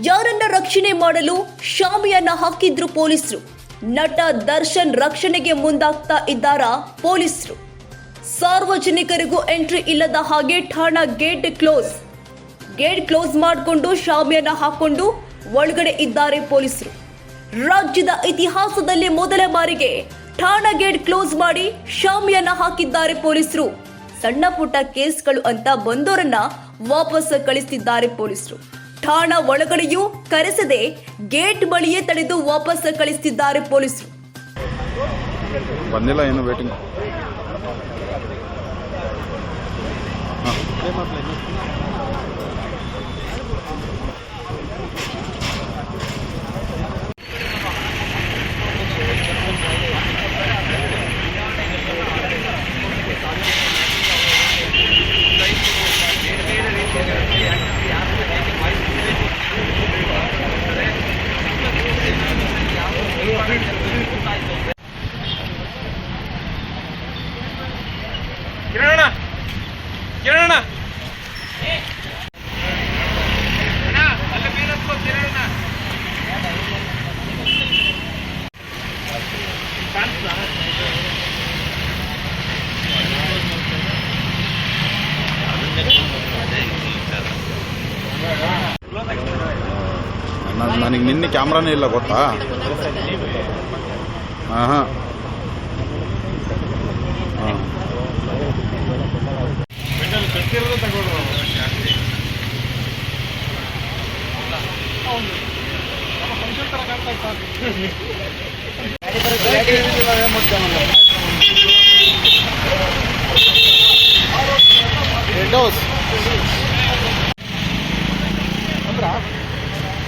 ಯಾರನ್ನ ರಕ್ಷಣೆ ಮಾಡಲು ಶಾಮಿಯನ್ನ ಹಾಕಿದ್ರು ಪೊಲೀಸರು? ನಟ ದರ್ಶನ್ ರಕ್ಷಣೆಗೆ ಮುಂದಾಗ್ತಾ ಇದ್ದಾರಾ ಪೊಲೀಸರು? ಸಾರ್ವಜನಿಕರಿಗೂ ಎಂಟ್ರಿ ಇಲ್ಲದ ಹಾಗೆ ಠಾಣಾ ಗೇಟ್ ಕ್ಲೋಸ್. ಗೇಟ್ ಕ್ಲೋಸ್ ಮಾಡಿಕೊಂಡು ಶಾಮಿಯನ್ನ ಹಾಕೊಂಡು ಒಳಗಡೆ ಇದ್ದಾರೆ ಪೊಲೀಸರು. ರಾಜ್ಯದ ಇತಿಹಾಸದಲ್ಲಿ ಮೊದಲ ಬಾರಿಗೆ ಠಾಣಾ ಗೇಟ್ ಕ್ಲೋಸ್ ಮಾಡಿ ಶಾಮಿಯನ್ನ ಹಾಕಿದ್ದಾರೆ ಪೊಲೀಸರು. ಸಣ್ಣ ಪುಟ್ಟ ಕೇಸ್ಗಳು ಅಂತ ಬಂದವರನ್ನ ವಾಪಸ್ ಕಳಿಸ್ತಿದ್ದಾರೆ ಪೊಲೀಸರು. ಠಾಣಾ ಒಳಗಡೆಯೂ ಕರೆಸದೆ ಗೇಟ್ ಬಳಿಯೇ ತಡೆದು ವಾಪಸ್ ಕಳಿಸ್ತಿದ್ದಾರೆ ಪೊಲೀಸರು. ಬಂದಿಲ್ಲ ಏನು ವೇಟಿಂಗ್ ಕಿರಣಣ್ಣ ಕಿರಣಣ್ಣ ನಾನು ನನಗೆ ನಿನ್ನೆ ಕ್ಯಾಮ್ರಾನೇ ಇಲ್ಲ ಗೊತ್ತಾ? ಹಾಂ ಹಾಂ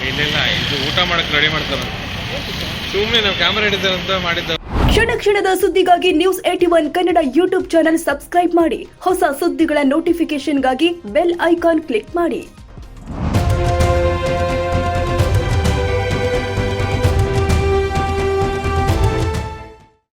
ಇಲ್ಲ ಇಲ್ಲ ಇದು ಊಟ ಮಾಡಕ್ ರೆಡಿ ಮಾಡ್ತಾರ ಸುಮ್ಮನೆ ನಾವು ಕ್ಯಾಮ್ರಾ ಹಿಡಿತಾರಂತ ಮಾಡಿದ್ದ ಕ್ಷಣ ಕ್ಷಣದ ಸುದ್ದಿಗಾಗಿ news eighty one Kannada YouTube channel subscribe ಮಾಡಿ. ಹೊಸ ಸುದ್ದಿಗಳ ನೋಟಿಫಿಕೇಶನ್ಗಾಗಿ ಬೆಲ್ ಐಕಾನ್ ಕ್ಲಿಕ್ ಮಾಡಿ.